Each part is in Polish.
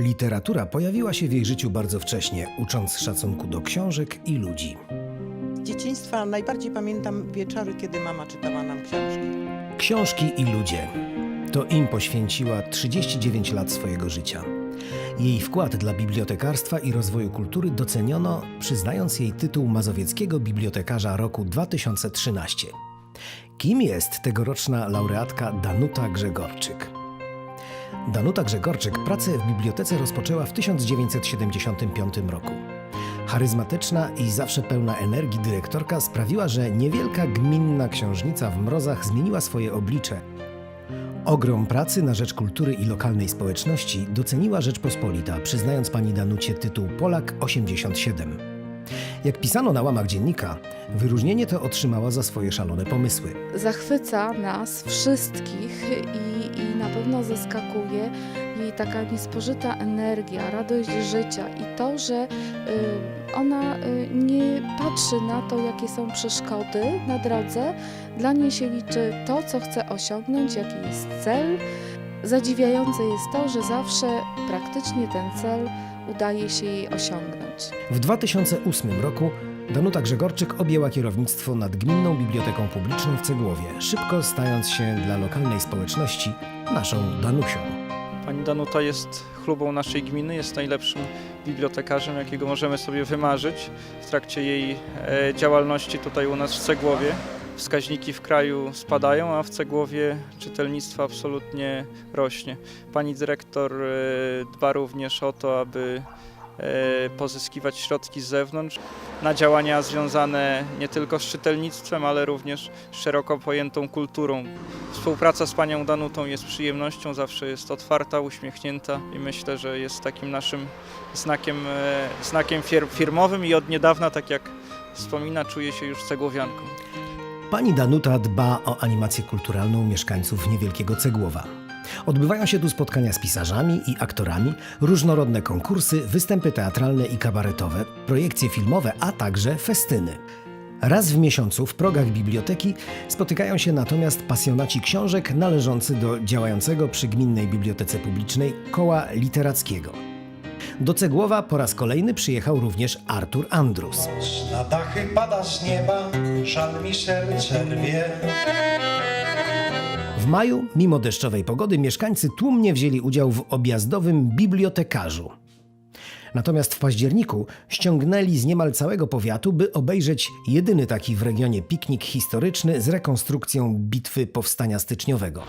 Literatura pojawiła się w jej życiu bardzo wcześnie, ucząc szacunku do książek i ludzi. Z dzieciństwa najbardziej pamiętam wieczory, kiedy mama czytała nam książki. Książki i ludzie. To im poświęciła 39 lat swojego życia. Jej wkład dla bibliotekarstwa i rozwoju kultury doceniono, przyznając jej tytuł Mazowieckiego Bibliotekarza roku 2013. Kim jest tegoroczna laureatka Danuta Grzegorczyk? Danuta Grzegorczyk pracę w bibliotece rozpoczęła w 1975 roku. Charyzmatyczna i zawsze pełna energii dyrektorka sprawiła, że niewielka gminna książnica w Mrozach zmieniła swoje oblicze. Ogrom pracy na rzecz kultury i lokalnej społeczności doceniła Rzeczpospolita, przyznając pani Danucie tytuł Polak 87. Jak pisano na łamach dziennika, wyróżnienie to otrzymała za swoje szalone pomysły. zachwyca nas wszystkich i, i na pewno zaskakuje jej taka niespożyta energia, radość życia i to, że y, ona y, nie patrzy na to, jakie są przeszkody na drodze. Dla niej się liczy to, co chce osiągnąć, jaki jest cel. Zadziwiające jest to, że zawsze praktycznie ten cel udaje się jej osiągnąć. W 2008 roku Danuta Grzegorczyk objęła kierownictwo nad Gminną Biblioteką Publiczną w Cegłowie, szybko stając się dla lokalnej społeczności naszą Danusią. Pani Danuta jest chlubą naszej gminy, jest najlepszym bibliotekarzem, jakiego możemy sobie wymarzyć w trakcie jej e, działalności tutaj u nas w Cegłowie. Wskaźniki w kraju spadają, a w Cegłowie czytelnictwo absolutnie rośnie. Pani dyrektor e, dba również o to, aby e, pozyskiwać środki z zewnątrz na działania związane nie tylko z czytelnictwem, ale również z szeroko pojętą kulturą. Współpraca z panią Danutą jest przyjemnością, zawsze jest otwarta, uśmiechnięta i myślę, że jest takim naszym znakiem, e, znakiem fir- firmowym i od niedawna, tak jak wspomina, czuje się już cegłowianką. Pani Danuta dba o animację kulturalną mieszkańców niewielkiego Cegłowa. Odbywają się tu spotkania z pisarzami i aktorami, różnorodne konkursy, występy teatralne i kabaretowe, projekcje filmowe, a także festyny. Raz w miesiącu w progach biblioteki spotykają się natomiast pasjonaci książek należący do działającego przy Gminnej Bibliotece Publicznej Koła Literackiego. Do Cegłowa po raz kolejny przyjechał również Artur Andrus. Na dachy pada z nieba, żal mi serce rwie. W maju, mimo deszczowej pogody, mieszkańcy tłumnie wzięli udział w objazdowym bibliotekarzu. Natomiast w październiku ściągnęli z niemal całego powiatu, by obejrzeć jedyny taki w regionie piknik historyczny z rekonstrukcją bitwy powstania styczniowego.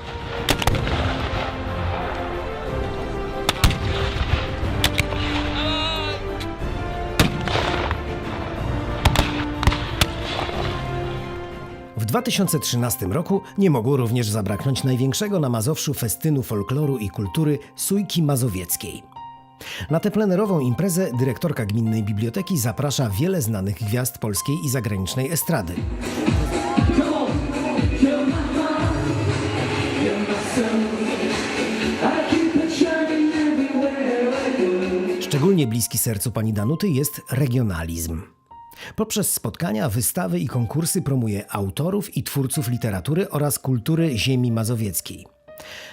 2013 roku nie mogło również zabraknąć największego na Mazowszu festynu folkloru i kultury Sójki Mazowieckiej. Na tę plenerową imprezę dyrektorka Gminnej Biblioteki zaprasza wiele znanych gwiazd polskiej i zagranicznej estrady. Szczególnie bliski sercu pani Danuty jest regionalizm. Poprzez spotkania, wystawy i konkursy promuje autorów i twórców literatury oraz kultury ziemi mazowieckiej.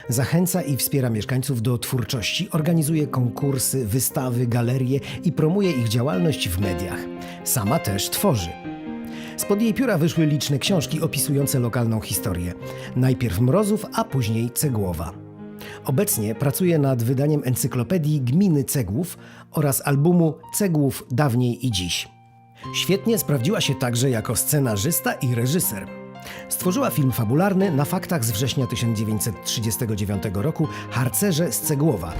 Zachęca i wspiera mieszkańców do twórczości, organizuje konkursy, wystawy, galerie i promuje ich działalność w mediach. Sama też tworzy. Spod jej pióra wyszły liczne książki opisujące lokalną historię. Najpierw Mrozów, a później Cegłowa. Obecnie pracuje nad wydaniem encyklopedii Gminy Cegłów oraz albumu Cegłów dawniej i dziś. Świetnie sprawdziła się także jako scenarzysta i reżyser. Stworzyła film fabularny na faktach z września 1939 roku Harcerze z Cegłowa.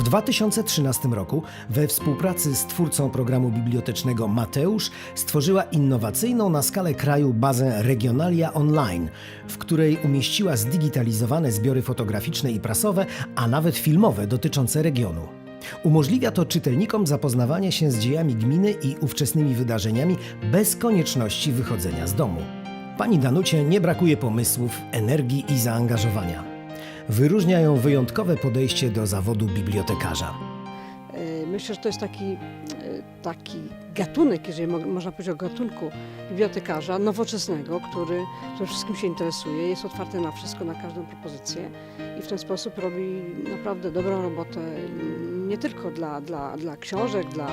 W 2013 roku we współpracy z twórcą programu bibliotecznego Mateusz stworzyła innowacyjną na skalę kraju bazę Regionalia Online, w której umieściła zdigitalizowane zbiory fotograficzne i prasowe, a nawet filmowe dotyczące regionu. Umożliwia to czytelnikom zapoznawanie się z dziejami gminy i ówczesnymi wydarzeniami bez konieczności wychodzenia z domu. Pani Danucie nie brakuje pomysłów, energii i zaangażowania. Wyróżnia ją wyjątkowe podejście do zawodu bibliotekarza. Y, Myślę, że to jest taki, e, taki gatunek, jeżeli mo- można powiedzieć o gatunku bibliotekarza nowoczesnego, który, który wszystkim się interesuje, jest otwarty na wszystko, na każdą propozycję i w ten sposób robi naprawdę dobrą robotę nie tylko dla, dla, dla książek, dla,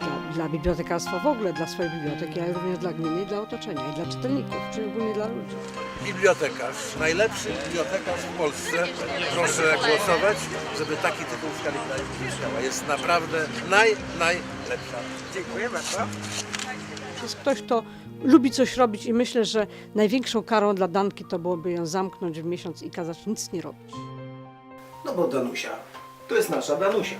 dla, dla bibliotekarstwa w ogóle, dla swojej biblioteki, ale również dla gminy i dla otoczenia i dla czytelników, czyli ogólnie dla ludzi. Bibliotekarz, najlepszy bibliotekarz w Polsce. Proszę głosować, żeby taki tytuł w skali kraju istniała. Jest naprawdę naj, najlepsza. Dziękuję bardzo. To jest ktoś, kto lubi coś robić i myślę, że największą karą dla Danki to byłoby ją zamknąć w miesiąc i kazać nic nie robić. No bo Danusia, to jest nasza Danusia.